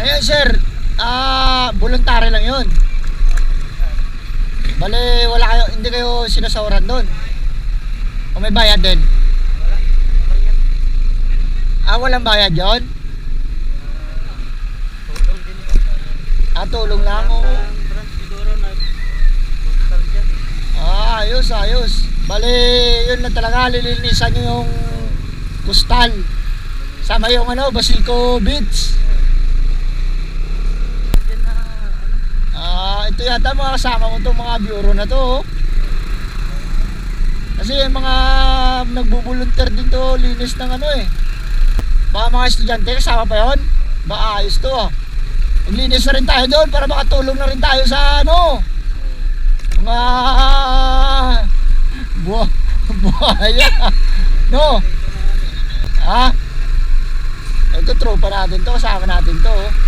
Ayan sir, ah, voluntary lang yun. Bale, wala kayo, hindi kayo sinasawaran doon. O may bayad din? Ah, walang bayad yun? Ah, tulong lang. Dyan. Ah, ayos, ayos. Bale, yun na talaga, lilinisan nyo yung kustal. Sama yung ano, Basico Beach. Dyan na ano. Ah, ito yata mga kasama mo itong mga bureau na to. oh. Kasi yung mga nagbubulunter din to, linis ng ano eh. Baka mga estudyante, kasama pa yon. Baka ayos to ah. Maglinis na rin tayo doon para makatulong na rin tayo sa ano. Mga buha, buhaya. No? Ha? Ito tropa natin to, kasama natin to. oh.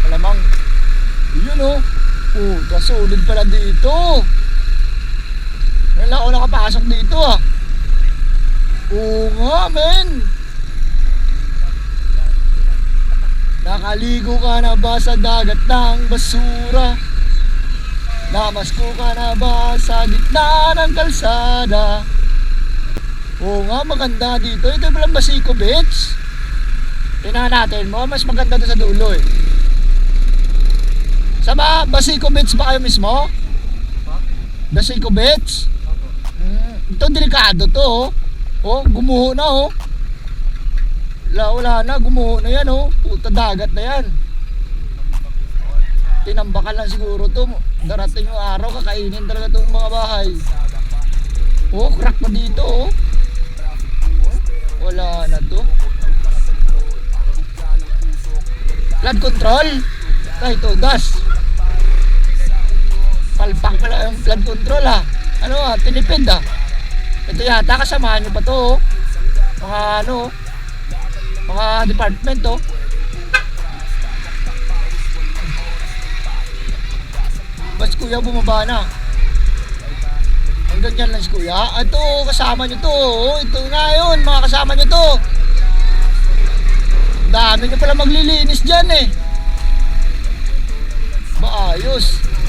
Oh, kasulid pala dito. Wala ako nakapasok dito ah. Oo nga, men. Nakaligo ka na ba sa dagat ng basura? Namasko ka na ba sa gitna ng kalsada? Oo nga, maganda dito. Ito pala Basico Beach. Tingnan natin mo, mas maganda doon sa dulo eh. Sa ba, Basico Beach ba kayo mismo? Basico Beach? Opo. Mm, ito delikado to oh. Oh, gumuho na oh. Wala, wala na, gumuho na yan oh. Puta dagat na yan. Tinambakan lang siguro to. Darating yung araw, kakainin talaga tong mga bahay. Oh, crack pa dito oh. Wala na to. Flood control. Ay, ito, gas. Yung flood control ha. Ano ah, tinipid ah. Ito yata kasamahan nyo pa to oh. Mga ano. Mga department oh. Bas kuya bumaba na. Hanggang dyan lang si kuya. Ah, Ito, kasama nyo to. Oh, ito nga yun, mga kasama nyo to. Dami nyo pala maglilinis dyan eh. Maayos. Tingnan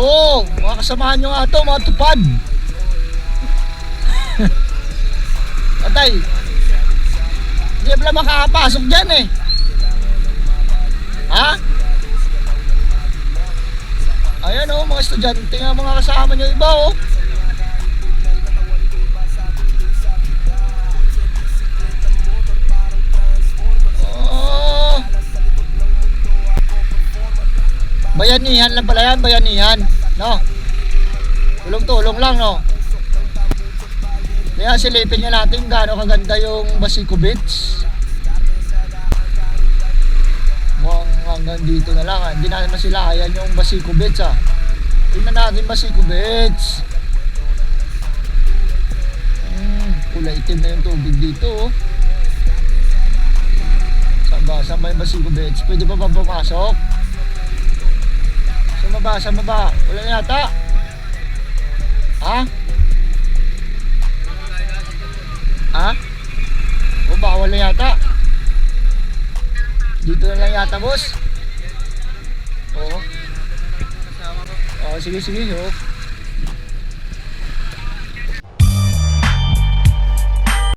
Oo, oh, mga kasamahan nyo nga to, mga tupad. Patay. Hindi pala makakapasok dyan eh. Ha? Ayan oh, mga estudyante nga mga kasama nyo iba. Oh. Bayanihan lang pala yan, bayanihan. No? Tulong-tulong lang, no? Kaya silipin nyo natin gaano kaganda yung Basico Beach. Mukhang hanggang dito na lang. ah. Hindi natin masilayan yung Basico Beach, ah. Tingnan natin Basico Beach. Hmm, kulay itim na yung tubig dito, oh. Ba? Saan ba yung Basico Beach? Pwede pa ba pumasok? Baba, sa baba. Wala na yata. Ha? Ha? O baka wala yata. Dito na lang yata, boss. Oo. Oo, sige, sige. Oh.